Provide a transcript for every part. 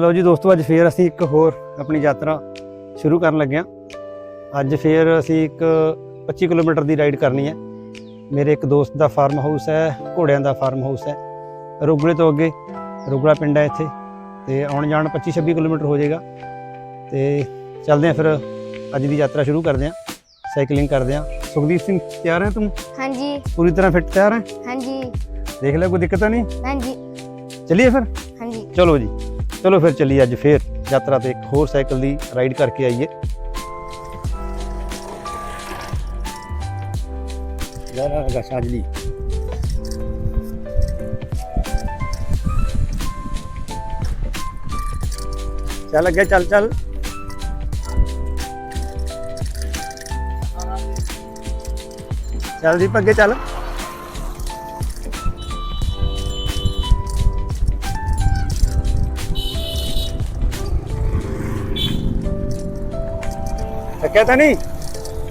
ਲਓ ਜੀ ਦੋਸਤੋ ਅੱਜ ਫੇਰ ਅਸੀਂ ਇੱਕ ਹੋਰ ਆਪਣੀ ਯਾਤਰਾ ਸ਼ੁਰੂ ਕਰਨ ਲੱਗੇ ਹਾਂ। ਅੱਜ ਫੇਰ ਅਸੀਂ ਇੱਕ 25 ਕਿਲੋਮੀਟਰ ਦੀ ਰਾਈਡ ਕਰਨੀ ਹੈ। ਮੇਰੇ ਇੱਕ ਦੋਸਤ ਦਾ ਫਾਰਮ ਹਾਊਸ ਹੈ ਘੋੜਿਆਂ ਦਾ ਫਾਰਮ ਹਾਊਸ ਹੈ। ਰੋਗਲੇ ਤੋਂ ਅੱਗੇ ਰੋਗਲਾ ਪਿੰਡ ਹੈ ਇੱਥੇ ਤੇ ਆਉਣ ਜਾਣ 25 26 ਕਿਲੋਮੀਟਰ ਹੋ ਜਾਏਗਾ। ਤੇ ਚੱਲਦੇ ਹਾਂ ਫਿਰ ਅੱਜ ਦੀ ਯਾਤਰਾ ਸ਼ੁਰੂ ਕਰਦੇ ਹਾਂ। ਸਾਈਕਲਿੰਗ ਕਰਦੇ ਹਾਂ। ਸੁਖਦੀਪ ਸਿੰਘ ਤਿਆਰ ਹੈ ਤੂੰ? ਹਾਂਜੀ। ਪੂਰੀ ਤਰ੍ਹਾਂ ਫਿੱਟ ਤਿਆਰ ਹੈ? ਹਾਂਜੀ। ਦੇਖ ਲੈ ਕੋਈ ਦਿੱਕਤ ਤਾਂ ਨਹੀਂ? ਹਾਂਜੀ। ਚੱਲੀਏ ਫਿਰ? ਚਲੋ ਜੀ, ਚਲੋ ਫਿਰ ਚੱਲੀਏ ਅੱਜ ਫੇਰ, ਯਾਤਰਾ ਤੇ ਇੱਕ ਹੋਰ ਸਾਈਕਲ ਦੀ ਰਾਈਡ ਕਰਕੇ ਆਈਏ। ਜਰਾ ਗਾ ਸਾਜਲੀ ਚੱਲ ਅੱਗੇ, ਚੱਲ ਚੱਲ। ਚੱਲ ਦੀਪ, ਅੱਗੇ ਚੱਲ। ਥੱਕਿਆ ਤਾਂ ਨਹੀਂ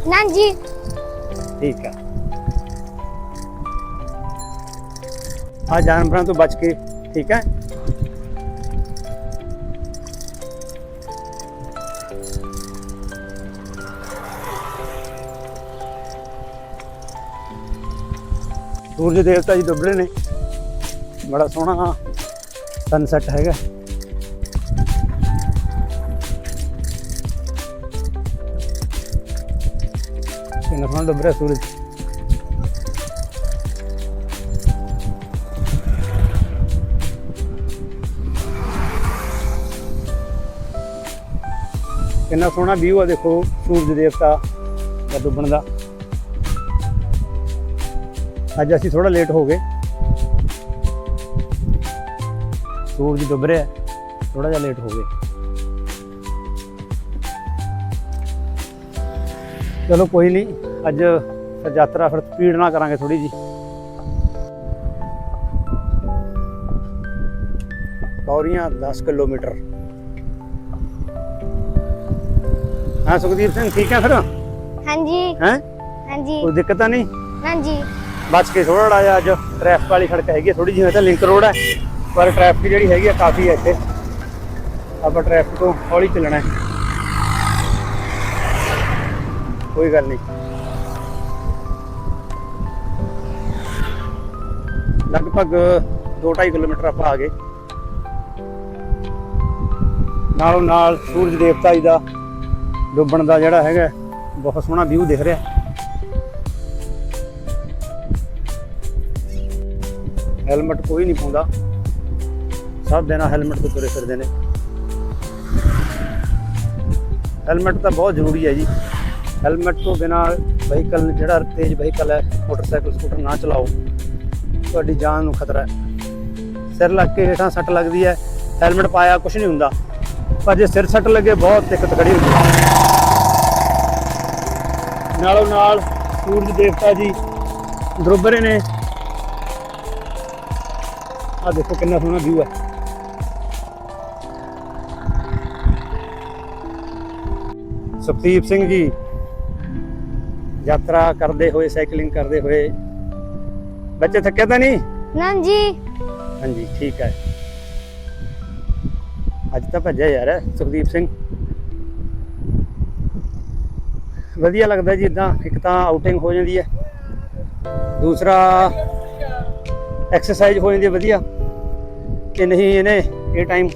ਨਾਂ ਜੀ ਠੀਕ ਆ ਆ ਜਾਨਵਰਾਂ ਤੋਂ ਬਚ ਕੇ ਠੀਕ ਹੈ ਸੂਰਜ ਦੇਵਤਾ ਜੀ ਡੁੱਬ ਰਹੇ ਨੇ ਬੜਾ ਸੋਹਣਾ ਸਨਸੈਟ ਹੈਗਾ ਕਿੰਨਾ ਸੋਹਣਾ ਡੁੱਬ ਰਿਹਾ ਸੂਰਜ ਕਿੰਨਾ ਸੋਹਣਾ ਵਿਊ ਆ ਦੇਖੋ, ਸੂਰਜ ਦੇਵਤਾ ਦਾ ਡੁੱਬਣ ਦਾ। ਅੱਜ ਅਸੀਂ ਥੋੜਾ ਲੇਟ ਹੋ ਗਏ। ਸੂਰਜ ਡੁੱਬ ਰਿਹਾ ਥੋੜਾ ਜਿਹਾ ਲੇਟ ਹੋ ਗਏ। ਚਲੋ ਕੋਈ ਨਹੀਂ ਅੱਜ ਫਿਰ ਯਾਤਰਾ ਫਿਰ ਸਪੀਡ ਨਾਲ ਕਰਾਂਗੇ ਥੋੜੀ ਜੀ ਕੌਰੀਆਂ 10 ਕਿਲੋਮੀਟਰ। ਹਾਂ ਸੁਖਦੀਪ ਸਿੰਘ ਠੀਕ ਹੈ ਫਿਰ? ਹਾਂਜੀ। ਹੈ? ਹਾਂਜੀ। ਕੋਈ ਦਿੱਕਤ ਤਾਂ ਨਹੀਂ? ਨਾਂ ਜੀ ਬਚ ਕੇ ਥੋੜਾ ਜਿਹਾ ਅੱਜ ਟ੍ਰੈਫਿਕ ਵਾਲੀ ਸੜਕ ਹੈਗੀ ਥੋੜੀ ਜਿਹੀ ਤਾਂ ਲਿੰਕ ਰੋਡ ਹੈ ਪਰ ਟ੍ਰੈਫਿਕ ਜਿਹੜੀ ਹੈਗੀ ਆ ਕਾਫੀ ਹੈ ਇੱਥੇ। ਆਪਾਂ ਟ੍ਰੈਫਿਕ ਤੋਂ ਹੌਲੀ ਚੱਲਣਾ ਹੈ। ਕੋਈ ਗੱਲ ਨਹੀਂ। ਲਗਭਗ 2.5 ਕਿਲੋਮੀਟਰ ਆਪਾਂ ਆ ਗਏ। ਨਾਲੋਂ ਨਾਲ ਸੂਰਜ ਦੇਵਤਾ ਜੀ ਦਾ ਡੁੱਬਣ ਦਾ ਜਿਹੜਾ ਹੈਗਾ, ਬਹੁਤ ਸੋਹਣਾ ਵਿਊ ਦਿਖ ਰਿਹਾ। ਹੈਲਮਟ ਕੋਈ ਨਹੀਂ ਪਾਉਂਦਾ। ਸਭ ਬਿਨਾਂ ਹੈਲਮਟ ਤੋਂ ਤੁਰੇ ਫਿਰਦੇ ਨੇ। ਹੈਲਮਟ ਤਾਂ ਬਹੁਤ ਜ਼ਰੂਰੀ ਹੈ ਜੀ। ਹੈਲਮਟ ਤੋਂ ਬਿਨਾਂ ਵਹੀਕਲ ਜਿਹੜਾ ਤੇਜ਼ ਵਹੀਕਲ ਹੈ, ਮੋਟਰਸਾਈਕਲ, ਸਕੂਟਰ ਨਾ ਚਲਾਓ। ਤੁਹਾਡੀ ਜਾਨ ਨੂੰ ਖਤਰਾ ਹੈ। ਸਿਰ ਲੱਗ ਕੇ ਹੇਠਾਂ ਸੱਟ ਲੱਗਦੀ ਹੈ ਹੈਲਮਟ ਪਾਇਆ ਕੁਝ ਨਹੀਂ ਹੁੰਦਾ। ਪਰ ਜੇ ਸਿਰ ਸੱਟ ਲੱਗੇ, ਬਹੁਤ ਦਿੱਕਤ ਖੜੀ ਹੁੰਦੀ ਹੈ। ਨਾਲੋਂ ਨਾਲ ਸੂਰਜ ਦੇਵਤਾ ਜੀ ਡੁੱਬ ਨੇ। ਆ ਦੇਖੋ ਕਿੰਨਾ ਸੋਹਣਾ ਵਿਊ ਹੈ। ਸੁਖਦੀਪ ਸਿੰਘ ਜੀ ਯਾਤਰਾ ਕਰਦੇ ਹੋਏ ਸਾਈਕਲਿੰਗ ਕਰਦੇ ਹੋਏ ਬੱਚੇ ਥੱਕੇ ਤਾਂ ਨਹੀਂ? ਨਾਂ ਜੀ ਹਾਂਜੀ ਠੀਕ ਹੈ। ਅੱਜ ਤਾਂ ਭੱਜਿਆ ਯਾਰ ਸੁਖਦੀਪ ਸਿੰਘ। ਵਧੀਆ ਲੱਗਦਾ ਜੀ ਇਦਾਂ ਇੱਕ ਤਾਂ ਆਊਟਿੰਗ ਹੋ ਜਾਂਦੀ ਹੈ। ਦੂਸਰਾ ਐਕਸਰਸਾਈਜ਼ ਹੋ ਜਾਂਦੀ ਹੈ ਵਧੀਆ। ਕਿ ਨਹੀਂ ਇਹਨੇ ਇਹ ਟਾਈਮ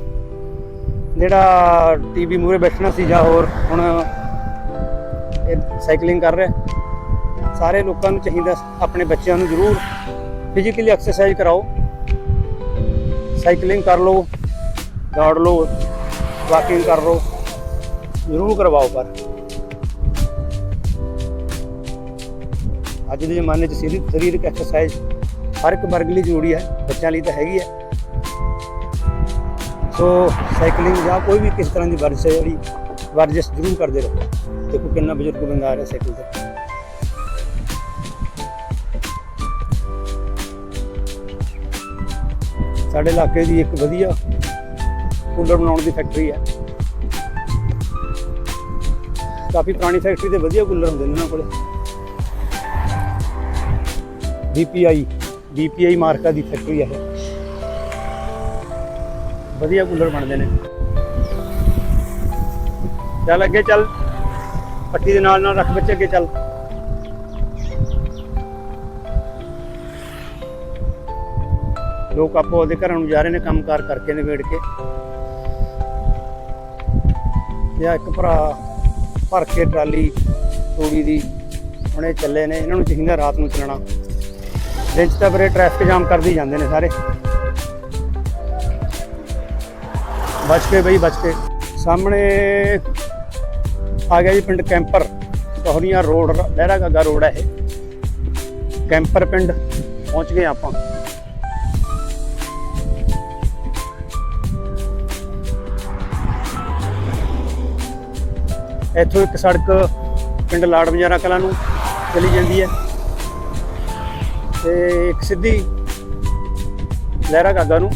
ਜਿਹੜਾ ਟੀਵੀ ਮੂਰੇ ਬੈਠਣਾ ਸੀ ਜਾਂ ਹੋਰ ਹੁਣ ਇਹ ਸਾਈਕਲਿੰਗ ਕਰ ਰਿਹਾ। ਸਾਰੇ ਲੋਕਾਂ ਨੂੰ ਚਾਹੀਦਾ ਆਪਣੇ ਬੱਚਿਆਂ ਨੂੰ ਜ਼ਰੂਰ ਫਿਜ਼ੀਕਲੀ ਐਕਸਰਸਾਈਜ਼ ਕਰਾਓ। ਸਾਈਕਲਿੰਗ ਕਰ ਲਓ, ਦੌੜ ਲਓ ਵਾਕਿੰਗ ਕਰ ਲਓ, ਜ਼ਰੂਰ ਕਰਵਾਓ ਪਰ। ਅੱਜ ਦੇ ਜ਼ਮਾਨੇ 'ਚ ਸਰੀਰ- ਸਰੀਰਕ ਐਕਸਰਸਾਈਜ਼ ਹਰ ਇੱਕ ਵਰਗ ਲਈ ਜ਼ਰੂਰੀ ਹੈ, ਬੱਚਿਆਂ ਲਈ ਤਾਂ ਹੈਗੀ ਹੈ। ਸੋ ਸਾਈਕਲਿੰਗ ਜਾਂ ਕੋਈ ਵੀ ਕਿਸ ਤਰ੍ਹਾਂ ਦੀ ਵਰਜਿਸ਼ ਹੈ, ਜਿਹੜੀ ਵਰਜਿਸ਼ ਜ਼ਰੂਰ ਕਰਦੇ ਰਹੋ। ਦੇਖੋ ਕਿੰਨਾ ਬਜ਼ੁਰਗ ਬੰਦਾ ਆ ਰਿਹਾ ਸਾਈਕਲ ਤੇ। ਸਾਡੇ ਇਲਾਕੇ ਦੀ ਇੱਕ ਵਧੀਆ ਕੂਲਰ ਬਣਾਉਣ ਦੀ ਫੈਕਟਰੀ ਹੈ। ਕਾਫੀ ਪੁਰਾਣੀ ਫੈਕਟਰੀ ਦੇ ਵਧੀਆ ਕੂਲਰ ਹੁੰਦੇ ਨੇ ਉਹਨਾਂ ਕੋਲੇ। BPI BPI ਮਾਰਕਾ ਦੀ ਫੈਕਟਰੀ ਹੈ ਵਧੀਆ ਕੂਲਰ ਬਣਦੇ ਨੇ। ਚੱਲ ਅੱਗੇ ਚੱਲ, ਪੱਟੀ ਦੇ ਨਾਲ ਨਾਲ ਰੱਖ ਬੱਚੇ ਅੱਗੇ ਚੱਲ। ਲੋਕ ਆਪੋ ਉਹਦੇ ਘਰਾਂ ਨੂੰ ਜਾ ਰਹੇ ਨੇ, ਕੰਮਕਾਰ ਕਰਕੇ ਨਿਬੇੜ ਕੇ। ਤੇ ਇੱਕ ਭਰਾ ਭਰ ਕੇ ਟਰਾਲੀ, ਤੂੜੀ ਦੀ ਹੁਣੇ ਚੱਲੇ ਨੇ, ਇਹਨਾਂ ਨੂੰ ਚਾਹੀਦਾ ਰਾਤ ਨੂੰ ਚੱਲਣਾ। ਦਿਨ 'ਚ ਤਾਂ ਬਰੇ ਟ੍ਰੈਫਿਕ ਜਾਮ ਕਰਦੇ ਜਾਂਦੇ ਨੇ ਸਾਰੇ। ਬਚ ਕੇ ਬਈ, ਬਚ ਕੇ। ਸਾਹਮਣੇ ਆ ਗਿਆ ਜੀ ਪਿੰਡ ਕੈਂਪਰ। ਕੋਹਰੀਆਂ ਰੋਡ ਲਹਿਰਾ ਗਾਗਾ ਰੋਡ ਹੈ ਇਹ। ਕੈਂਪਰ ਪਿੰਡ, ਪਹੁੰਚ ਗਏ ਆਪਾਂ। ਇੱਥੋਂ ਇੱਕ ਸੜਕ ਪਿੰਡ ਲਾੜ ਬਜ਼ਾਰਾ ਕਲਾਂ ਨੂੰ ਚਲੀ ਜਾਂਦੀ ਹੈ ਤੇ ਇੱਕ ਸਿੱਧੀ ਲਹਿਰਾ ਗਾਗਾ ਨੂੰ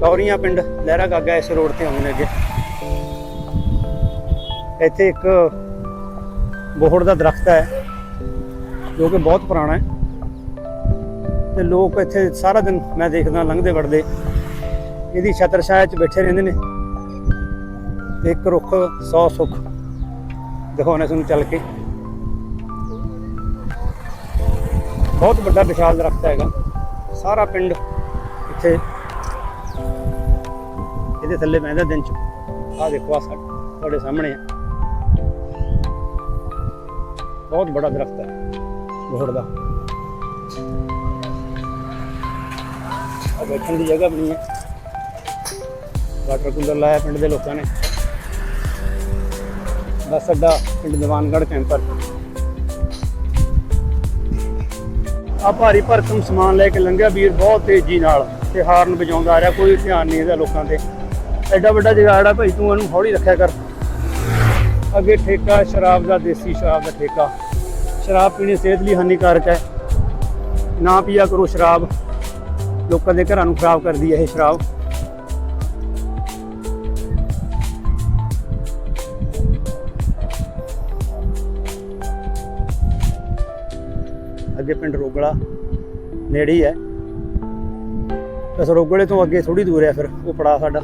ਕੌਰੀਆਂ ਪਿੰਡ ਲਹਿਰਾ ਗਾਗਾ ਇਸ ਰੋਡ ਤੇ ਆਉਂਦੇ ਨੇ ਅੱਗੇ। ਇੱਥੇ ਇੱਕ ਬੋਹੜ ਦਾ ਦਰਖਤ ਹੈ, ਜੋ ਕਿ ਬਹੁਤ ਪੁਰਾਣਾ ਹੈ। ਤੇ ਲੋਕ ਇੱਥੇ ਸਾਰਾ ਦਿਨ, ਮੈਂ ਦੇਖਦਾ, ਲੰਘਦੇ ਵੜਦੇ। ਇਹਦੀ ਛਤਰ ਛਾਇਆ 'ਚ ਬੈਠੇ ਰਹਿੰਦੇ ਨੇ। ਇੱਕ ਰੁੱਖ 100 ਸੁੱਖ। ਦਿਖਾਉਣੇ ਤੁਹਾਨੂੰ ਚੱਲ ਕੇ। ਬਹੁਤ ਵੱਡਾ ਵਿਸ਼ਾਲ ਦਰਖਤ ਹੈਗਾ। ਸਾਰਾ ਪਿੰਡ ਇੱਥੇ ਇਹਦੇ ਥੱਲੇ ਬਹਿੰਦਾ ਦਿਨ ਚ। ਆਹ ਦੇਖੋ ਆ ਤੁਹਾਡੇ ਸਾਹਮਣੇ ਆ। ਬਹੁਤ ਵੱਡਾ ਦਰਖਤ ਹੈ, ਬੋਹੜ ਦਾ। ਆ ਬੈਠਣ ਦੀ ਜਗ੍ਹਾ ਬਣੀ ਹੈ। ਵਾਟਰ ਕੂਲਰ ਲਾਇਆ ਪਿੰਡ ਦੇ ਲੋਕਾਂ ਨੇ। ਬੱਸ ਅੱਡਾ ਪਿੰਡ ਦੀਵਾਨਗੜ੍ਹ ਕੈਂਪਰ। ਆ ਭਾਰੀ ਭਰਕਮ ਸਮਾਨ ਲੈ ਕੇ ਲੰਘਿਆ ਵੀਰ, ਬਹੁਤ ਤੇਜ਼ੀ ਨਾਲ ਤੇ ਹਾਰਨ ਵਜਾਉਂਦਾ ਆ ਰਿਹਾ, ਕੋਈ ਧਿਆਨ ਨਹੀਂ ਇਹਦਾ ਲੋਕਾਂ ਤੇ। ਐਡਾ ਵੱਡਾ ਜਗਾੜ ਆ ਭਾਈ, ਤੂੰ ਇਹਨੂੰ ਹੌਲੀ ਰੱਖਿਆ ਕਰ। ਅੱਗੇ ਠੇਕਾ, ਸ਼ਰਾਬ ਦਾ, ਦੇਸੀ ਸ਼ਰਾਬ ਦਾ ਠੇਕਾ। ਸ਼ਰਾਬ ਪੀਣੀ ਸਿਹਤ ਲਈ ਹਾਨੀਕਾਰਕ ਹੈ। ਨਾ ਪੀਆ ਕਰੋ ਸ਼ਰਾਬ। ਲੋਕਾਂ ਦੇ ਘਰਾਂ ਨੂੰ ਖਰਾਬ ਕਰਦੀ ਹੈ ਇਹ ਸ਼ਰਾਬ। ਅੱਗੇ ਪਿੰਡ ਰੋਗਲਾ ਨੇੜੇ ਹੀ ਹੈ। ਬਸ ਰੋਗਲੇ ਤੋਂ ਅੱਗੇ ਥੋੜੀ ਦੂਰ ਹੈ ਫਿਰ ਉਹ ਪੜਾ ਸਾਡਾ।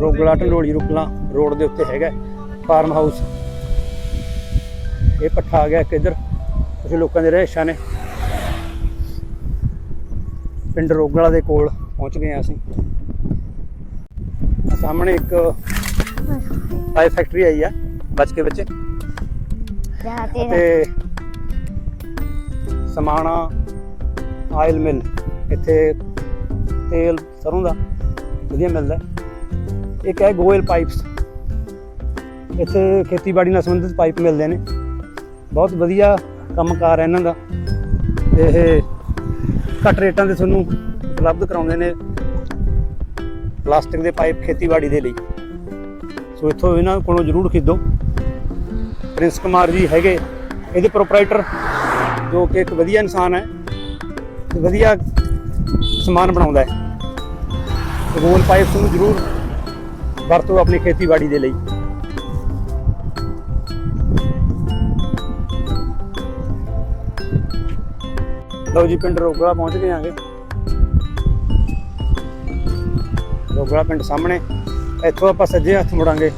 ਰੋਗਲਾ ਢਲੋੜੀ ਰੁਕਲਾ ਰੋਡ ਦੇ ਉੱਤੇ ਹੈਗਾ ਫਾਰਮ ਹਾਊਸ। ਇਹ ਪੱਠਾ ਆ ਗਿਆ ਇੱਕ ਇੱਧਰ ਕੁਝ ਲੋਕਾਂ ਦੇ ਰਹਿਸ਼ਾਂ ਨੇ। ਪਿੰਡ ਰੋਗਲਾ ਦੇ ਕੋਲ ਪਹੁੰਚ ਗਏ ਹਾਂ ਅਸੀਂ। ਸਾਹਮਣੇ ਇੱਕ ਆਈ ਫੈਕਟਰੀ ਆਈ ਆ ਬਚ ਕੇ ਬੱਚੇ। ਤੇ ਸਮਾਣਾ, ਆਇਲ ਮਿਲ। ਇੱਥੇ ਤੇਲ ਸਰੋਂ ਦਾ ਵਧੀਆ ਮਿਲਦਾ। ਇੱਕ ਹੈ ਗੋਇਲ ਪਾਈਪਸ। ਇੱਥੇ ਖੇਤੀਬਾੜੀ ਨਾਲ ਸੰਬੰਧਿਤ ਪਾਈਪ ਮਿਲਦੇ ਨੇ। ਬਹੁਤ ਵਧੀਆ ਕੰਮਕਾਰ ਹੈ ਇਹਨਾਂ ਦਾ। ਇਹ ਘੱਟ ਰੇਟਾਂ ਤੇ ਤੁਹਾਨੂੰ ਉਪਲਬਧ ਕਰਾਉਂਦੇ ਨੇ ਪਲਾਸਟਿਕ ਦੇ ਪਾਈਪ ਖੇਤੀਬਾੜੀ ਦੇ ਲਈ। ਸੋ ਇੱਥੋਂ ਇਹਨਾਂ ਕੋਲੋਂ ਜ਼ਰੂਰ ਖਰੀਦੋ। ਪ੍ਰਿੰਸ ਕੁਮਾਰ ਜੀ ਹੈਗੇ। ਇਹਦੇ ਪ੍ਰੋਪਰਾਈਟਰ ਜੋ ਕਿ ਇੱਕ ਵਧੀਆ ਇਨਸਾਨ ਹੈ ਤੇ ਵਧੀਆ ਸਮਾਨ ਬਣਾਉਂਦਾ ਹੈ। ਤੇ ਗੋਲ ਪਾਈਪਸ ਨੂੰ ਜ਼ਰੂਰ ਵਰਤੋ ਆਪਣੀ ਖੇਤੀਬਾੜੀ ਦੇ ਲਈ। ਲਓ ਜੀ, ਪਿੰਡ ਰੋਗਲਾ ਪਹੁੰਚ ਗਏ ਆਂਗੇ। ਰੋਗਲਾ ਪਿੰਡ ਸਾਹਮਣੇ। ਇੱਥੋਂ ਆਪਾਂ ਸੱਜੇ ਹੱਥ ਮੁੜਾਂਗੇ।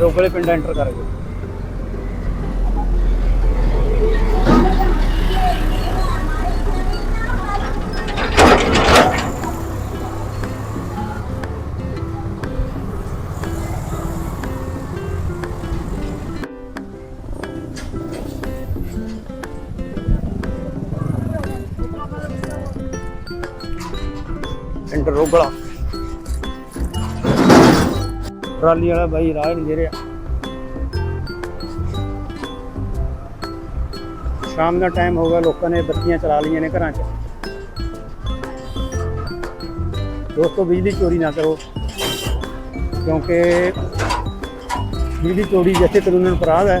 ਰੋਗਲੇ ਪਿੰਡ ਐਂਟਰ ਕਰ ਗਏ। ਪਿੰਡ ਰੋਗਲਾ ਟਰਾਲੀ ਵਾਲਾ ਬਾਈ ਰਾਹ ਨਹੀਂ ਦੇ ਰਿਹਾ। ਸ਼ਾਮ ਦਾ ਟਾਈਮ ਹੋ ਗਿਆ, ਲੋਕਾਂ ਨੇ ਬੱਤੀਆਂ ਚਲਾ ਲਈਆਂ ਨੇ ਘਰਾਂ 'ਚ। ਦੋਸਤੋ, ਬਿਜਲੀ ਚੋਰੀ ਨਾ ਕਰੋ, ਕਿਉਂਕਿ ਬਿਜਲੀ ਚੋਰੀ ਜਿੱਥੇ ਕਾਨੂੰਨ ਅਪਰਾਧ ਹੈ।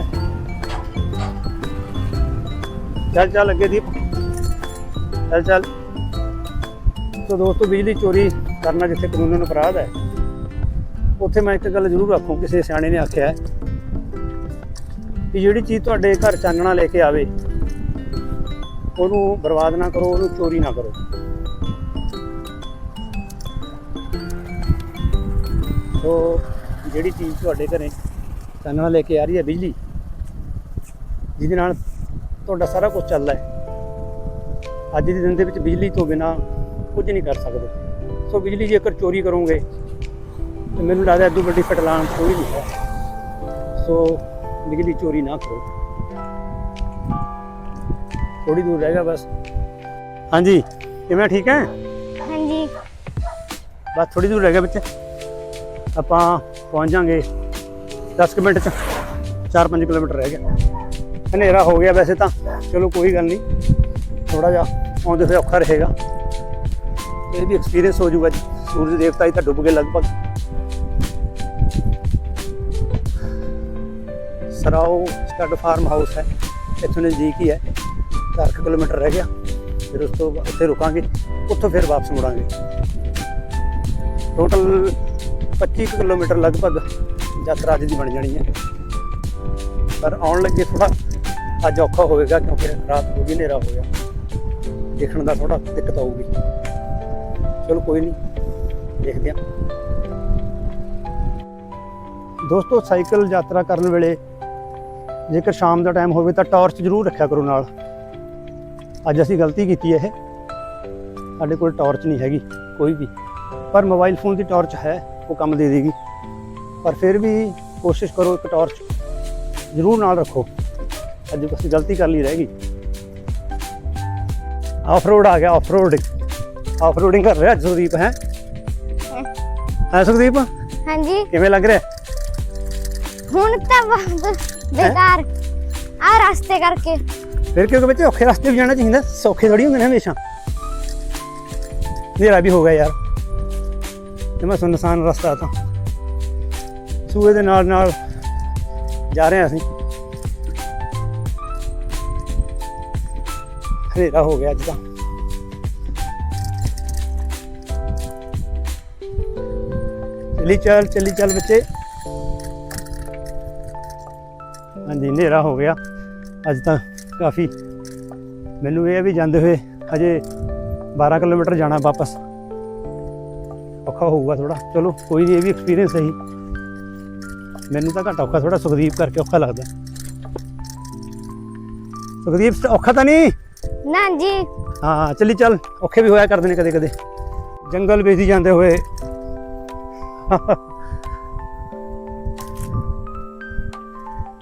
ਚੱਲ ਚੱਲ ਅੱਗੇ ਦੀ ਚੱਲ ਚੱਲ। ਤੋ ਦੋਸਤੋ, ਬਿਜਲੀ ਚੋਰੀ ਕਰਨਾ ਜਿੱਥੇ ਕਾਨੂੰਨ ਅਪਰਾਧ ਹੈ। ਉੱਥੇ ਮੈਂ ਇੱਕ ਗੱਲ ਜ਼ਰੂਰ ਆਖੂੰ, ਕਿਸੇ ਸਿਆਣੇ ਨੇ ਆਖਿਆ ਕਿ ਜਿਹੜੀ ਚੀਜ਼ ਤੁਹਾਡੇ ਘਰ ਚਾਨਣਾ ਲੈ ਕੇ ਆਵੇ, ਉਹਨੂੰ ਬਰਬਾਦ ਨਾ ਕਰੋ, ਉਹਨੂੰ ਚੋਰੀ ਨਾ ਕਰੋ। ਸੋ ਜਿਹੜੀ ਚੀਜ਼ ਤੁਹਾਡੇ ਘਰੇ ਚਾਨਣਾ ਲੈ ਕੇ ਆ ਰਹੀ ਹੈ ਬਿਜਲੀ, ਜਿਹਦੇ ਨਾਲ ਤੁਹਾਡਾ ਸਾਰਾ ਕੁਝ ਚੱਲਦਾ ਹੈ, ਅੱਜ ਦੇ ਦਿਨ ਦੇ ਵਿੱਚ ਬਿਜਲੀ ਤੋਂ ਬਿਨਾ ਕੁਝ ਨਹੀਂ ਕਰ ਸਕਦੇ। ਸੋ ਬਿਜਲੀ ਜੇਕਰ ਚੋਰੀ ਕਰੋਗੇ ਤੇ ਮੈਨੂੰ ਲੱਗਦਾ ਇਦੋਂ ਵੱਡੀ ਫਟਲਾਨ ਕੋਈ ਨਹੀਂ ਹੈ। ਸੋ ਬਿਜਲੀ ਚੋਰੀ ਨਾ ਕਰੋ। ਥੋੜੀ ਦੂਰ ਰਹਿ ਗਿਆ ਬਸ। ਹਾਂਜੀ ਕਿਵੇਂ ਠੀਕ ਹੈ? ਹਾਂਜੀ। ਬਸ ਥੋੜੀ ਦੂਰ ਰਹਿ ਗਿਆ ਬੱਚੇ। ਆਪਾਂ ਪਹੁੰਚ ਜਾਾਂਗੇ। 10 ਕੁ ਮਿੰਟ ਚ 4-5 ਕਿਲੋਮੀਟਰ ਰਹਿ ਗਿਆ। ਹਨੇਰਾ ਹੋ ਗਿਆ ਵੈਸੇ ਤਾਂ। ਚਲੋ ਕੋਈ ਗੱਲ ਨਹੀਂ। ਥੋੜਾ ਜਿਹਾ ਆਉਂਦੇ ਹੋਏ ਔਖਾ ਰਹੇਗਾ। ਇਹ ਵੀ ਐਕਸਪੀਰੀਅੰਸ ਹੋ ਜਾਊਗਾ ਜੀ। ਸੂਰਜ ਦੇਵਤਾ ਹੀ ਤਾਂ ਡੁੱਬ ਗਏ ਲਗਭਗ। ਸਰਾਓ ਸਟੱਡ ਫਾਰਮ ਹਾਊਸ ਹੈ। ਇੱਥੋਂ ਨਜ਼ਦੀਕ ਹੀ ਹੈ। 4 ਕਿਲੋਮੀਟਰ ਰਹਿ ਗਿਆ। ਫਿਰ ਉਸ ਤੋਂ ਬਾਅਦ ਉੱਥੇ ਰੁਕਾਂਗੇ। ਉੱਥੋਂ ਫਿਰ ਵਾਪਸ ਮੁੜਾਂਗੇ। ਟੋਟਲ 25 ਕੁ ਕਿਲੋਮੀਟਰ ਲਗਭਗ ਯਾਤਰਾ ਅੱਜ ਦੀ ਬਣ ਜਾਣੀ ਹੈ। ਪਰ ਆਉਣ ਲੱਗੇ ਥੋੜਾ ਅੱਜ ਔਖਾ ਹੋਵੇਗਾ ਕਿਉਂਕਿ ਰਾਤ ਹੋ ਗਈ, ਹਨੇਰਾ ਹੋ ਗਿਆ। ਦੇਖਣ ਦਾ ਥੋੜਾ ਦਿੱਕਤ ਆਊਗੀ। ਚਲੋ ਕੋਈ ਨਹੀਂ, ਦੇਖਦੇ ਹਾਂ। ਦੋਸਤੋ, ਸਾਈਕਲ ਯਾਤਰਾ ਕਰਨ ਵੇਲੇ ਜੇਕਰ ਸ਼ਾਮ ਦਾ ਟਾਈਮ ਹੋਵੇ ਤਾਂ ਟਾਰਚ ਜ਼ਰੂਰ ਰੱਖਿਆ ਕਰੋ ਨਾਲ। ਅੱਜ ਅਸੀਂ ਗਲਤੀ ਕੀਤੀ ਹੈ ਇਹ। ਸਾਡੇ ਕੋਲ ਟਾਰਚ ਨਹੀਂ ਹੈਗੀ ਕੋਈ ਵੀ। ਪਰ ਮੋਬਾਈਲ ਫੋਨ ਦੀ ਟਾਰਚ ਹੈ ਉਹ ਕੰਮ ਦੇ ਦੇਗੀ। ਪਰ ਫਿਰ ਵੀ ਕੋਸ਼ਿਸ਼ ਕਰੋ ਇੱਕ ਟਾਰਚ ਜ਼ਰੂਰ ਨਾਲ ਰੱਖੋ। ਅੱਜ ਅਸੀਂ ਗਲਤੀ ਕਰ ਲਈ ਰਹਿ ਗਈ। ਆਫ ਰੋਡ ਆ ਗਿਆ ਆਫ ਰੋਡ ਆਫ ਰੋਡਿੰਗ ਕਰ ਰਿਹਾ ਅੱਜ ਸੁਖਦੀਪ ਹੈ। ਹੈ ਸੁਖਦੀਪ? ਹਾਂਜੀ। ਕਿਵੇਂ ਲੱਗ ਰਿਹਾ? ਹੁਣ ਤਾਂ ਬਹੁਤ ਬੇਕਾਰ। ਆ ਰਸਤੇ ਕਰਕੇ। ਫਿਰ ਕਿਉਂਕਿ ਬੱਚੇ ਔਖੇ ਰਸਤੇ ਵੀ ਜਾਣਾ ਚਾਹੀਦਾ, ਸੌਖੇ ਥੋੜੀ ਹੁੰਦੇ ਨੇ ਹਮੇਸ਼ਾ। ਹਨੇਰਾ ਵੀ ਹੋ ਗਿਆ ਯਾਰ। ਤੇ ਮੈਂ ਸੁਨਸਾਨ ਰਸਤਾ ਤਾਂ ਸੂਏ ਦੇ ਨਾਲ ਨਾਲ ਜਾ ਰਹੇ ਹਾਂ ਅਸੀਂ। ਹਨੇਰਾ ਹੋ ਗਿਆ ਅੱਜ ਤਾਂ। ਚਲੀ ਚੱਲ ਚਲੀ ਚੱਲ ਬੱਚੇ। ਹਾਂਜੀ ਹਨੇਰਾ ਹੋ ਗਿਆ। ਅੱਜ ਤਾਂ ਕਾਫੀ ਮੈਨੂੰ ਇਹ ਵੀ ਜਾਂਦੇ ਹੋਏ ਅਜੇ 12 ਕਿਲੋਮੀਟਰ ਜਾਣਾ ਵਾਪਸ। ਔਖਾ ਹੋਊਗਾ ਥੋੜਾ ਚਲੋ ਕੋਈ ਨਹੀਂ ਇਹ ਵੀ ਐਕਸਪੀਰੀਅੰਸ ਹੈ ਹੀ ਮੈਨੂੰ ਤਾਂ ਘੱਟ ਔਖਾ ਥੋੜਾ ਸੁਖਦੀਪ ਕਰਕੇ ਔਖਾ ਲੱਗਦਾ। ਸੁਖਦੀਪ ਔਖਾ ਤਾਂ ਨਹੀਂ? ਨਾ ਜੀ। ਹਾਂ ਚੱਲੀ ਚੱਲ। ਔਖੇ ਵੀ ਹੋਇਆ ਕਰਦੇ ਨੇ ਕਦੇ ਕਦੇ ਜੰਗਲ ਵਿੱਚ ਜਾਂਦੇ ਹੋਏ।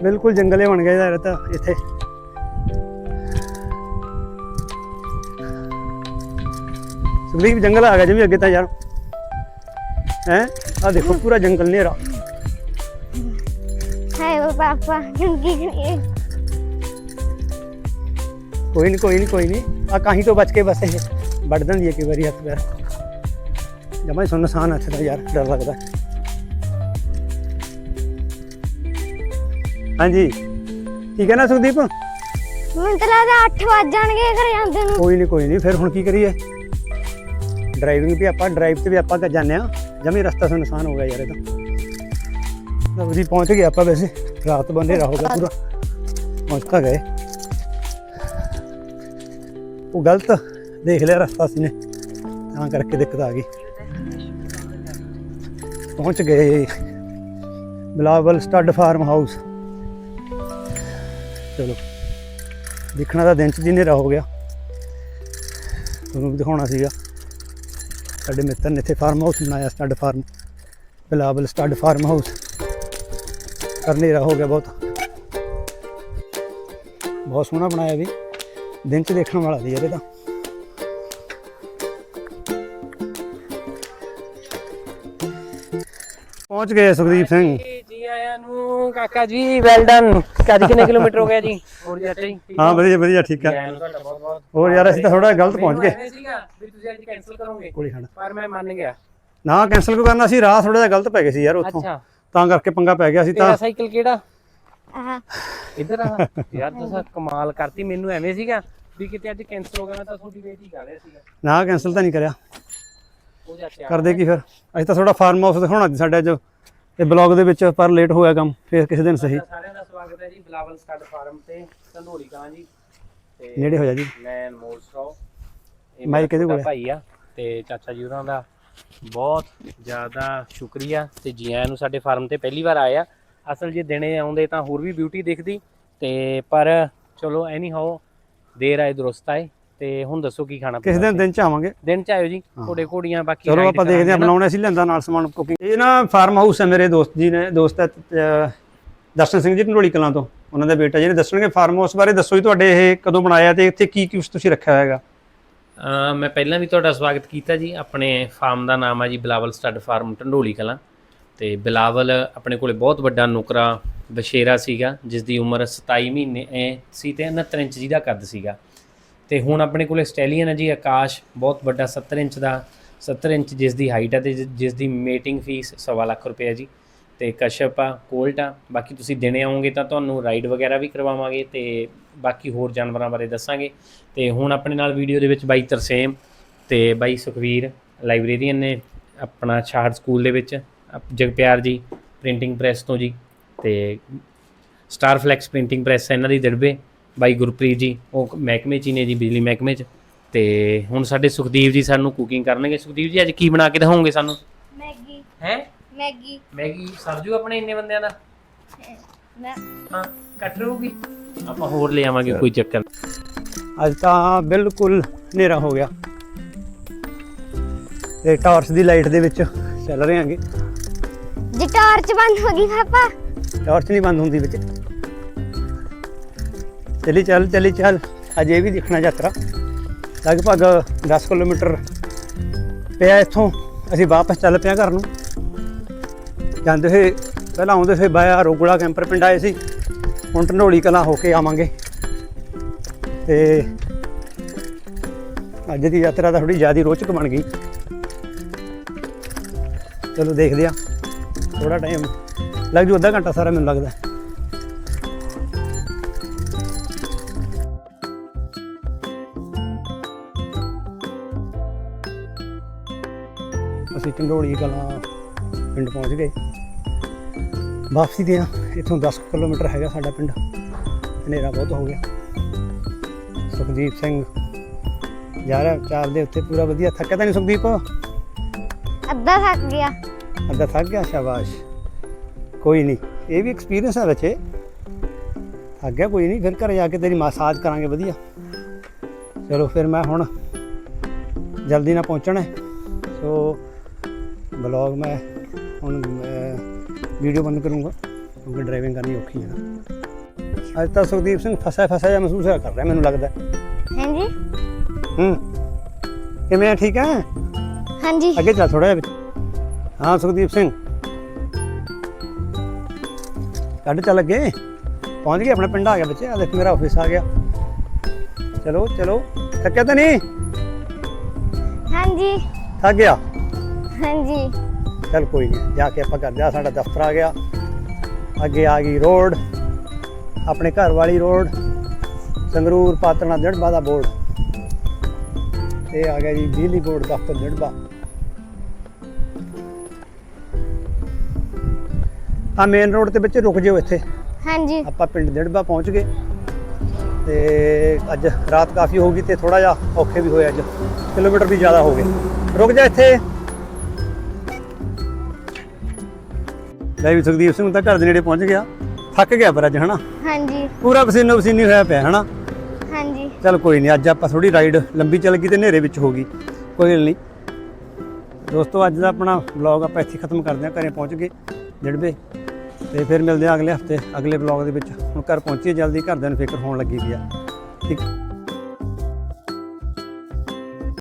ਬਿਲਕੁਲ ਜੰਗਲੇ ਬਣ ਗਏ ਇਹ ਤਾਂ ਇੱਥੇ। ਸੁਖਦੀਪ ਜੰਗਲ ਆ ਗਿਆ ਜਿਵੇਂ ਅੱਗੇ ਤਾਂ ਯਾਰ। ਹੈ? ਆ ਦੇਖੋ ਪੂਰਾ ਜੰਗਲ ਨੇਰਾ ਹਾਏ ਉਹ ਪਾਪਾ ਕੋਈ ਨਹੀਂ ਕੋਈ ਨਹੀਂ ਕੋਈ ਨਹੀਂ ਆ ਕਾਹੀਂ ਤੋਂ ਬਚ ਕੇ ਬਸ ਵੱਢ ਦਿੰਦੀ ਹੈ ਕਈ ਵਾਰੀ ਹੱਥ ਪੈਰ। ਜਮਾ ਸੁੰਨਸਾਨ ਹੈ ਇੱਥੇ ਤਾਂ ਯਾਰ ਡਰ ਲੱਗਦਾ। ਹਾਂਜੀ। ਠੀਕ ਹੈ ਨਾ ਸੁਖਦੀਪ? ਮੈਨੂੰ ਤਾਂ ਲੱਗਦਾ 8 ਵੱਜ ਜਾਣਗੇ ਘਰ ਜਾਂਦੇ ਨੂੰ। ਕੋਈ ਨਹੀਂ ਕੋਈ ਨਹੀਂ ਫਿਰ ਹੁਣ ਕੀ ਕਰੀਏ? ਡਰਾਈਵਿੰਗ ਵੀ ਆਪਾਂ ਡਰਾਈਵ ਤੇ ਵੀ ਆਪਾਂ ਕਰ ਜਾਂਦੇ ਆ ਜਮੀ ਰਸਤਾ ਸੁਨਸਾਨ ਹੋ ਗਿਆ ਯਾਰ ਇਹ ਤਾਂ। ਤਾਂ ਅਸੀਂ ਪਹੁੰਚ ਗਏ ਆਪਾਂ ਵੈਸੇ। ਰਾਤ ਬੰਦੇ ਰਹੋਗਾ ਪੂਰਾ। ਪਹੁੰਚ ਤਾਂ ਗਏ। ਉਹ ਗਲਤ। ਦੇਖ ਲਿਆ ਰਸਤਾ ਸੀ ਨੇ। ਤਾਂ ਕਰਕੇ ਦਿੱਕਤ ਆ ਗਈ। ਪਹੁੰਚ ਗਏ। Bilawal stud farm house. ਚਲੋ। ਦੇਖਣਾ ਤਾਂ ਦਿਨ ਚ ਜਿੰਨੇ ਹੋ ਗਿਆ। ਤੁਹਾਨੂੰ ਵੀ ਦਿਖਾਉਣਾ ਸੀਗਾ। ਸਾਡੇ ਮਿੱਤਰ ਨੇ ਇੱਥੇ ਫਾਰਮ ਹਾਊਸ ਬਣਾਇਆ stud farm Bilawal stud farm house ਕਰਨੇਰਾ ਹੋ ਗਿਆ ਬਹੁਤ। ਬਹੁਤ ਸੋਹਣਾ ਬਣਾਇਆ ਵੀ। ਦਿਨ ਚ ਦੇਖਣ ਵਾਲਾ ਵੀ ਯਾਰ ਇਹ ਤਾਂ। ਪਹੁੰਚ ਗਏ ਸੁਖਦੀਪ ਸਿੰਘ। ਜੀ ਆਇਆਂ ਨੂੰ। ਕਾਕਾ ਜੀ ਵੈਲ ਡਨ ਅੱਜ ਕਿੰਨੇ ਕਿਲੋਮੀਟਰ ਹੋ ਗਿਆ ਜੀ? ਹੋਰ ਜੀ ਅੱਛਾ ਜੀ ਠੀਕ ਹਾਂ। ਵਧੀਆ ਵਧੀਆ ਠੀਕ ਆ ਨੂੰ ਹੋਰ ਯਾਰ ਅਸੀਂ ਤਾਂ ਥੋੜਾ ਗਲਤ ਪਹੁੰਚ ਗਏ। ਮੈਨੂੰ ਐਵੇਂ ਸੀਗਾ ਵੀ ਤੁਸੀਂ ਅੱਜ ਕੈਨਸਲ ਕਰੋਗੇ ਕੋਲੀ ਖੜਾ ਪਰ ਮੈਂ ਮੰਨ ਗਿਆ। ਨਾ ਕੈਨਸਲ ਕਿਉਂ ਕਰਨਾ? ਸੀ ਰਾਹ ਥੋੜਾ ਜਿਹਾ ਗਲਤ ਪੈ ਗਏ ਸੀ ਯਾਰ ਉੱਥੋਂ। ਤਾਂ ਕਰਕੇ ਪੰਗਾ ਪੈ ਗਿਆ ਸੀ ਤੇਰਾ ਤਾਂ ਸਾਈਕਲ ਕਿਹੜਾ? ਆਹ। ਇੱਧਰ ਆ। ਯਾਰ ਤੁਸੀਂ ਕਮਾਲ ਕਰਤੀ ਮੈਨੂੰ ਐਵੇਂ ਸੀਗਾ ਵੀ ਕਿਤੇ ਅੱਜ ਕੈਨਸਲ ਹੋ ਗਿਆ ਮੈਂ ਤਾਂ ਤੁਹਾਡੀ ਵੇਟ ਹੀ ਕਰ ਰਿਹਾ ਸੀਗਾ। ਨਾ ਕੈਨਸਲ ਤਾਂ ਨਹੀਂ ਕਰਿਆ। ਉਹ ਜਾ ਕੇ ਕਰਦੇ ਕੀ ਫਿਰ? ਅਸੀਂ ਤਾਂ ਥੋੜਾ ਫਾਰਮ ਹਾਊਸ ਦਿਖਾਉਣਾ ਸੀ ਸਾਡੇ ਅੱਜ। ਇਹ ਬਲੌਗ ਦੇ ਵਿੱਚ ਪਰ ਲੇਟ ਹੋਇਆ ਕੰਮ ਫਿਰ ਕਿਸੇ ਦਿਨ ਸਹੀ। ਸਾਰਿਆਂ ਦਾ ਸਵਾਗਤ ਹੈ ਜੀ ਬਲਾਵਲ ਸਟੱਡ ਫਾਰਮ ਤੇ ਧੰਦੋਲੀ ਕਲਾਂ ਜੀ। ਤੇ ਨੇੜੇ ਹੋ ਜਾ ਜੀ। ਮੈਂ ਅਨਮੋਲ ਸਰਾਓ ਇਹ ਮਾਈਕ ਕਿਹਦੇ ਕੋਲ? ਭਾਈ ਆ ਤੇ ਚਾਚਾ ਜੀ ਉਹਨਾਂ ਦਾ ਬਹੁਤ ਜ਼ਿਆਦਾ ਸ਼ੁਕਰੀਆ ਤੇ ਜੀ ਆਇਆਂ ਨੂੰ ਸਾਡੇ ਫਾਰਮ ਤੇ ਪਹਿਲੀ ਵਾਰ ਆਏ ਆ। ਅਸਲ ਜੇ ਦਿਨੇ ਆਉਂਦੇ ਤਾਂ ਹੋਰ ਵੀ ਬਿਊਟੀ ਦਿਖਦੀ ਤੇ ਪਰ ਚਲੋ ਐਨੀ ਹਾਓ ਦੇਰ ਆਏ ਦਰੁਸਤ ਆਏ। ਤੇ ਹੁਣ ਦੱਸੋ ਕੀ ਖਾਣਾ ਕਿਸ ਦਿਨ ਦਿਨ ਚ ਆਵਾਂਗੇ। ਦਿਨ ਚ ਆਇਓ ਜੀ ਹਾਂ। ਘੋੜੇ ਘੋੜੀਆਂ ਬਾਕੀ ਚਲੋ ਆਪਾਂ ਦੇਖਦੇ ਹਾਂ ਨਾ। ਬਣਾਉਣਾ ਸੀ ਲੈਂਦਾ ਨਾਲ ਸਮਾਨ ਕੁਕਿੰਗ ਇਹ ਨਾ ਫਾਰਮ ਹਾਊਸ ਹੈ ਮੇਰੇ ਦੋਸਤ ਜੀ ਨੇ ਦੋਸਤ ਹੈ ਦਰਸ਼ਨ ਸਿੰਘ ਜੀ ਢੰਡੋਲੀ ਕਲਾਂ ਤੋਂ। ਉਹਨਾਂ ਦਾ ਬੇਟਾ ਜਿਹੜੇ ਦੱਸਣਗੇ ਫਾਰਮ ਹਾਊਸ ਬਾਰੇ। ਦੱਸੋ ਜੀ ਤੁਹਾਡੇ ਇਹ ਕਦੋਂ ਬਣਾਇਆ ਤੇ ਇੱਥੇ ਕੀ ਕੀ ਤੁਸੀਂ ਰੱਖਿਆ ਹੋਇਆ ਹੈਗਾ? ਅ, ਮੈਂ ਪਹਿਲਾਂ ਵੀ ਤੁਹਾਡਾ ਸਵਾਗਤ ਕੀਤਾ ਜੀ। ਆਪਣੇ ਫਾਰਮ ਦਾ ਨਾਮ ਆ ਜੀ ਬਿਲਾਵਲ ਸਟੱਡ ਫਾਰਮ ਢੰਡੋਲੀ ਕਲਾਂ। ਤੇ ਬਿਲਾਵਲ ਆਪਣੇ ਕੋਲੇ ਬਹੁਤ ਵੱਡਾ ਨੁਕਰਾ ਬਸ਼ੇਰਾ ਸੀਗਾ ਜਿਸ ਦੀ ਉਮਰ 27 ਮਹੀਨੇ ਸੀ ਤੇ 69 ਇੰਚ ਜਿਹਦਾ ਕੱਦ ਸੀਗਾ। ਤੇ ਹੁਣ ਆਪਣੇ ਕੋਲੇ ਸਟੈਲੀਅਨ ਹੈ ਜੀ, ਆਕਾਸ਼ ਬਹੁਤ ਵੱਡਾ 70 ਇੰਚ ਦਾ 70 ਇੰਚ ਜਿਸ ਦੀ ਹਾਈਟ ਹੈ ਤੇ ਜਿ- ਜਿਸ ਦੀ ਮੇਟਿੰਗ ਫੀਸ ਸਵਾ ਲੱਖ ਰੁਪਏ ਹੈ ਜੀ। ਤੇ ਕਸ਼ਪ ਆ, ਕੋਲਟ ਆ, ਬਾਕੀ ਤੁਸੀਂ ਦਿਨੇ ਆਉਂਗੇ ਤਾਂ ਤੁਹਾਨੂੰ ਰਾਈਡ ਵਗੈਰਾ ਵੀ ਕਰਵਾਵਾਂਗੇ ਤੇ ਬਾਕੀ ਹੋਰ ਜਾਨਵਰਾਂ ਬਾਰੇ ਦੱਸਾਂਗੇ। ਤੇ ਹੁਣ ਆਪਣੇ ਨਾਲ ਵੀਡੀਓ ਦੇ ਵਿੱਚ ਬਾਈ ਤਰਸੇਮ ਤੇ ਬਾਈ ਸੁਖਵੀਰ ਲਾਇਬ੍ਰੇਰੀਅਨ ਨੇ ਆਪਣਾ ਛਾੜ ਸਕੂਲ ਦੇ ਵਿੱਚ ਜਗਪਿਆਰ ਜੀ ਪ੍ਰਿੰਟਿੰਗ ਪ੍ਰੈਸ ਤੋਂ ਜੀ ਤੇ ਸਟਾਰ ਫਲੈਕਸ ਪ੍ਰਿੰਟਿੰਗ ਪ੍ਰੈਸ ਹੈ ਇਹਨਾਂ ਦੀ ਦੜਬੇ। ਬਾਈ ਗੁਰਪ੍ਰੀਤ ਜੀ ਉਹ ਮਹਿਕਮੇ 'ਚ ਹੀ ਨੇ ਜੀ ਬਿਜਲੀ ਮਹਿਕਮੇ 'ਚ। ਤੇ ਹੁਣ ਸਾਡੇ ਸੁਖਦੀਪ ਜੀ ਸਾਨੂੰ ਕੁਕਿੰਗ ਕਰਨਗੇ। ਸੁਖਦੀਪ ਜੀ ਅੱਜ ਕੀ ਬਣਾ ਕੇ ਦਿਖਾਓਗੇ ਸਾਨੂੰ? ਮੈਗੀ। ਹੈ? ਮੈਗੀ। ਮੈਗੀ ਸਰਜੂ ਆਪਣੇ ਇੰਨੇ ਬੰਦਿਆਂ ਦਾ? ਮੈਂ ਹਾਂ ਕੱਟ ਰਹੂਗੀ ਆਪਾਂ ਹੋਰ ਲੈ ਆਵਾਂਗੇ ਕੋਈ ਚੱਕਰ। ਅੱਜ ਤਾਂ ਬਿਲਕੁਲ ਹਨੇਰਾ ਹੋ ਗਿਆ। ਤੇ ਟਾਰਚ ਦੀ ਲਾਈਟ ਦੇ ਵਿੱਚ ਚੱਲ ਰਹੇ ਹਾਂਗੇ ਜੇ ਟਾਰਚ ਬੰਦ ਹੋ ਗਈ ਪਾਪਾ। ਟਾਰਚ ਨਹੀਂ ਬੰਦ ਹੁੰਦੀ ਵਿੱਚ। ਚਲੀ ਚੱਲ ਚਲੀ ਚੱਲ। ਅੱਜ ਇਹ ਵੀ ਦੇਖਣਾ ਯਾਤਰਾ। ਲਗਭਗ 10 ਕਿਲੋਮੀਟਰ ਪਿਆ ਇੱਥੋਂ। ਅਸੀਂ ਵਾਪਸ ਚੱਲ ਪਿਆ ਘਰ ਨੂੰ। ਜਾਂਦੇ ਹੋਏ, ਪਹਿਲਾਂ ਆਉਂਦੇ ਹੋਏ ਬਾਇਆ ਰੋਗੜਾ ਕੈਂਪਰ ਪਿੰਡ ਆਏ ਸੀ। ਹੁਣ ਢੰਡੋਲੀ ਕਲਾਂ ਹੋ ਕੇ ਆਵਾਂਗੇ। ਤੇ ਅੱਜ ਦੀ ਯਾਤਰਾ ਤਾਂ ਥੋੜੀ ਜ਼ਿਆਦਾ ਰੋਚਕ ਬਣ ਗਈ। ਚਲੋ ਦੇਖਦੇ ਆ ਥੋੜਾ ਟਾਈਮ ਲੱਗ ਜੂ, ਅੱਧਾ ਘੰਟਾ ਸਾਰਾ ਮੈਨੂੰ ਲੱਗਦਾ। ਢੰਡੋਲੀ ਕਲਾਂ ਪਿੰਡ ਪਹੁੰਚ ਗਏ। ਵਾਪਸੀ ਦੇ ਆ ਇੱਥੋਂ 10 ਕਿਲੋਮੀਟਰ ਹੈਗਾ ਸਾਡਾ ਪਿੰਡ। ਹਨੇਰਾ ਬਹੁਤ ਹੋ ਗਿਆ। ਸੁਖਦੀਪ ਸਿੰਘ ਜਾ ਰਿਹਾ ਚਾਰ ਦੇ ਉੱਤੇ ਪੂਰਾ ਵਧੀਆ ਥੱਕਿਆ ਤਾਂ ਨਹੀਂ ਸੁਖਦੀਪ? ਅੱਧਾ ਥੱਕ ਗਿਆ। ਅੱਧਾ ਥੱਕ ਗਿਆ? ਸ਼ਾਬਾਸ਼। ਕੋਈ ਨਹੀਂ ਇਹ ਵੀ ਐਕਸਪੀਰੀਅੰਸ ਹੈ ਬੱਚੇ ਥੱਕ ਗਿਆ ਕੋਈ ਨਹੀਂ ਫਿਰ ਘਰੇ ਜਾ ਕੇ ਤੇਰੀ ਮਸਾਜ ਕਰਾਂਗੇ ਵਧੀਆ। ਚਲੋ ਫਿਰ ਮੈਂ ਹੁਣ ਜਲਦੀ ਨਾਲ ਪਹੁੰਚਣਾ। ਸੋ ਬਲੌਗ ਮੈਂ ਹੁਣ ਵੀਡੀਓ ਬੰਦ ਕਰੂੰਗਾ ਕਿਉਂਕਿ ਡਰਾਈਵਿੰਗ ਕਰਨੀ ਔਖੀ ਹੈ ਨਾ। ਅੱਜ ਤਾਂ ਸੁਖਦੀਪ ਸਿੰਘ ਫਸਿਆ ਫਸਿਆ ਜਿਹਾ ਮਹਿਸੂਸ ਕਰ ਰਿਹਾ ਮੈਨੂੰ ਲੱਗਦਾ। ਹਾਂਜੀ। ਹੂੰ। ਕਿਵੇਂ ਆ ਠੀਕ ਹੈ ਹਾਂਜੀ। ਅੱਗੇ ਚੱਲ ਥੋੜਾ ਜਿਹਾ ਵਿੱਚ। ਹਾਂ ਸੁਖਦੀਪ ਸਿੰਘ। ਕੱਢ ਚੱਲ ਅੱਗੇ। ਪਹੁੰਚ ਗਏ ਆਪਣੇ ਪਿੰਡ ਆ ਗਿਆ ਬੱਚੇ। ਆ ਦੇਖ ਮੇਰਾ ਆਫਿਸ ਆ ਗਿਆ। ਚਲੋ ਚਲੋ। ਥੱਕਿਆ ਤਾਂ ਨਹੀਂ? ਹਾਂਜੀ। ਥੱਕ ਗਿਆ? ਹਾਂਜੀ। ਚੱਲ ਕੋਈ ਨਹੀਂ ਜਾ ਕੇ ਆਪਾਂ ਕਰਦੇ ਆ ਸਾਡਾ ਦਫ਼ਤਰ ਆ ਗਿਆ। ਅੱਗੇ ਆ ਗਈ ਰੋਡ ਆਪਣੇ ਘਰ ਵਾਲੀ ਰੋਡ ਸੰਗਰੂਰ ਪਾਤਣਾ ਡੜਬਾ ਦਾ ਬੋਰਡ। ਇਹ ਆ ਗਿਆ ਜੀ ਬਿਜਲੀ ਬੋਰਡ ਦਫ਼ਤਰ ਡੜਬਾ ਆ ਮੇਨ ਰੋਡ ਤੇ ਵਿੱਚ ਰੁਕ ਜਿਓ ਇੱਥੇ। ਹਾਂਜੀ। ਆਪਾਂ ਪਿੰਡ ਡੜਬਾ ਪਹੁੰਚ ਗਏ। ਤੇ ਅੱਜ ਰਾਤ ਕਾਫੀ ਹੋ ਗਈ ਤੇ ਥੋੜਾ ਜਿਹਾ ਔਖੇ ਵੀ ਹੋਏ ਅੱਜ। ਕਿਲੋਮੀਟਰ ਵੀ ਜ਼ਿਆਦਾ ਹੋ ਗਏ। ਰੁਕ ਜਾ ਇੱਥੇ। ਲੈ ਵੀ ਸੁਖਦੀਪ ਸਿੰਘ ਤਾਂ ਘਰ ਦੇ ਨੇੜੇ ਪਹੁੰਚ ਗਿਆ। ਥੱਕ ਗਿਆ ਪਰ ਅੱਜ ਹਨਾ? ਹਾਂਜੀ। ਪੂਰਾ ਪਸੀਨੋ ਪਸੀਨੀ ਹੋਇਆ ਪਿਆ ਹਨਾ? ਹਾਂਜੀ। ਚੱਲ ਕੋਈ ਨਹੀਂ ਅੱਜ ਆਪਾਂ ਥੋੜੀ ਰਾਈਡ ਲੰਬੀ ਚੱਲ ਗਈ ਤੇ ਹਨੇਰੇ ਵਿੱਚ ਹੋ ਗਈ। ਕੋਈ ਗੱਲ ਨਹੀਂ ਦੋਸਤੋ ਅੱਜ ਦਾ ਆਪਣਾ ਵਲੌਗ ਆਪਾਂ ਇੱਥੇ ਖਤਮ ਕਰਦੇ ਹਾਂ ਘਰੇ ਪਹੁੰਚ ਗਏ ਡਿੜਬੇ ਤੇ ਫਿਰ ਮਿਲਦੇ ਹਾਂ ਅਗਲੇ ਹਫ਼ਤੇ ਅਗਲੇ ਵਲੌਗ ਦੇ ਵਿੱਚ। ਹੁਣ ਘਰ ਪਹੁੰਚੀਏ ਜਲਦੀ ਘਰਦਿਆਂ ਨੂੰ ਫਿਕਰ ਹੋਣ ਲੱਗੀ ਵੀ ਆ। ਠੀਕ?